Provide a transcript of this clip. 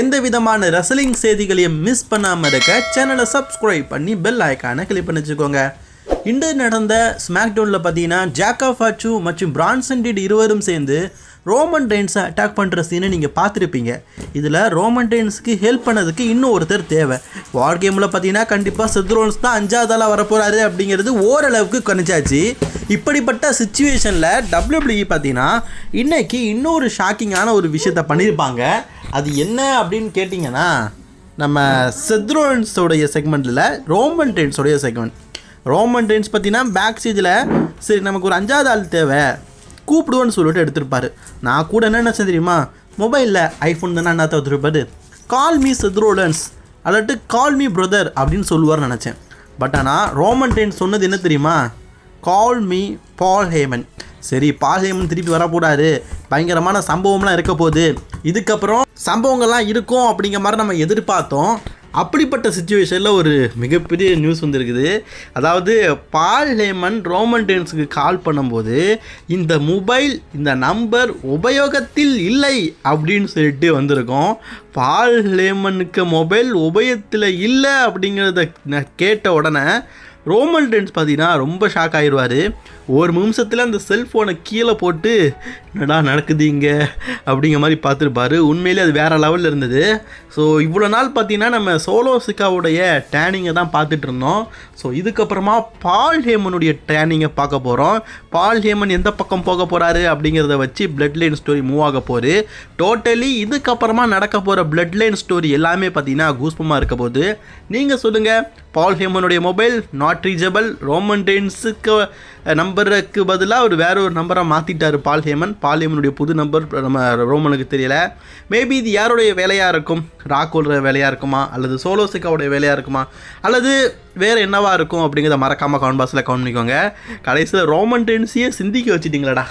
எந்த விதமான ரசலிங் செய்திகளையும் மிஸ் பண்ணாமல் இருக்க சேனலை சப்ஸ்கிரைப் பண்ணி பெல் ஐக்கானை கிளிக் பண்ணி வச்சுக்கோங்க இன்று நடந்த ஸ்மாக்டவுனில் பார்த்தீங்கன்னா ஜாக்கா ஃபாச்சு மற்றும் பிரான்சன் டீட் இருவரும் சேர்ந்து ரோமன் ரெயின்ஸை அட்டாக் பண்ணுற சீனை நீங்கள் பார்த்துருப்பீங்க. இதில் ரோமன் ரெயின்ஸுக்கு ஹெல்ப் பண்ணதுக்கு இன்னும் ஒருத்தர் தேவை. வார் கேமில் பார்த்தீங்கன்னா கண்டிப்பாக செத்ரோன்ஸ் தான் அஞ்சாவது வரப்போகிறாரு அப்படிங்கிறது ஓரளவுக்கு கணிச்சாச்சு இப்படிப்பட்ட சுச்சுவேஷனில் டபிள்யூபிள்யூ பார்த்தீங்கன்னா இன்றைக்கி இன்னொரு ஷாக்கிங்கான ஒரு விஷயத்த பண்ணியிருப்பாங்க. அது என்ன அப்படின்னு கேட்டிங்கன்னா நம்ம செத்ரோன்ஸோடைய செக்மெண்ட்டில் ரோமன் டென்ஸோடைய செக்மெண்ட் ரோமன் ரெயின்ஸ் பார்த்தீங்கன்னா பேக் ஸ்டேஜில் சரி நமக்கு ஒரு அஞ்சாவது ஆள் தேவை. கூப்பிடுவோன்னு சொல்லிட்டு எடுத்திருப்பார். நான் கூட என்ன நினச்சேன் தெரியுமா? மொபைலில் ஐஃபோன் தானே என்ன வச்சுருப்பாரு. கால் மீ செத்ரோலன்ஸ் அல்லாட்டு கால் மீ பிரதர் அப்படின்னு சொல்லுவார்னு நினச்சேன். பட் ஆனால் ரோமன் ரெயின்ஸ் சொன்னது என்ன தெரியுமா? கால் மீ பால் ஹேமன் சரி பால் ஹேமன் திருப்பி வரப்போடாரு பயங்கரமான சம்பவம்லாம் இருக்க போகுது. இதுக்கப்புறம் சம்பவங்கள்லாம் இருக்கும் அப்படிங்கிற மாதிரி நம்ம எதிர்பார்த்தோம். அப்படிப்பட்ட சுச்சுவேஷனில் ஒரு மிகப்பெரிய நியூஸ் வந்துருக்குது. அதாவது பால் ஹேமன் ரோமன் டென்ஸுக்கு கால் பண்ணும்போது இந்த மொபைல் இந்த நம்பர் உபயோகத்தில் இல்லை அப்படின்னு சொல்லிட்டு வந்திருக்கோம். பால் ஹேமனுக்கு மொபைல் உபயோகத்தில் இல்லை அப்படிங்கிறத நான் கேட்ட உடனே ரோமல் டென்ஸ் பார்த்தீங்கன்னா ரொம்ப ஷாக் ஆயிடுவார் ஒரு நிமிஷத்தில் அந்த செல்ஃபோனை கீழே போட்டு என்னடா நடக்குது இங்கே? அப்படிங்கிற மாதிரி பார்த்துருப்பாரு. உண்மையிலே அது வேறு லெவலில் இருந்தது. ஸோ இவ்வளோ நாள் பார்த்தீங்கன்னா நம்ம சோலோ சிக்காவுடைய டேனிங்கை தான் பார்த்துட்டு இருந்தோம். ஸோ இதுக்கப்புறமா பால் ஹேமனுடைய டேனிங்கை பார்க்க போகிறோம் பால் ஹேமன் எந்த பக்கம் போக போகிறாரு அப்படிங்கிறத வச்சு பிளட் லைன் ஸ்டோரி மூவ் ஆக போகுது. டோட்டலி இதுக்கப்புறமா நடக்க போகிற பிளட் லைன் ஸ்டோரி எல்லாமே பார்த்தீங்கன்னா கூஸ்பமாக இருக்க போகுது. நீங்கள் சொல்லுங்கள் பால் ஹேமனுடைய மொபைல் நாட் ரீச்சபிள் ரோமன் டென்ஸுக்கு நம்பருக்கு பதிலாக அவர் வேற ஒரு நம்பரை மாற்றிட்டார் பால் ஹேமன். பால் ஹேமனுடைய புது நம்பர் நம்ம ரோமனுக்கு தெரியல. மேபி இது யாருடைய வேலையாக இருக்கும்? ராக்கோல்ற வேலையாக இருக்குமா? அல்லது சோலோசிக்காவுடைய வேலையாக இருக்குமா? அல்லது வேறு என்னவா இருக்கும் அப்படிங்கிறத மறக்காமல் கவுண்ட் பாஸில் கவுண்ட் பண்ணிக்கோங்க. கடைசியில் ரோமன் டென்ஸையே சிந்திக்க வச்சுட்டிங்களாடா.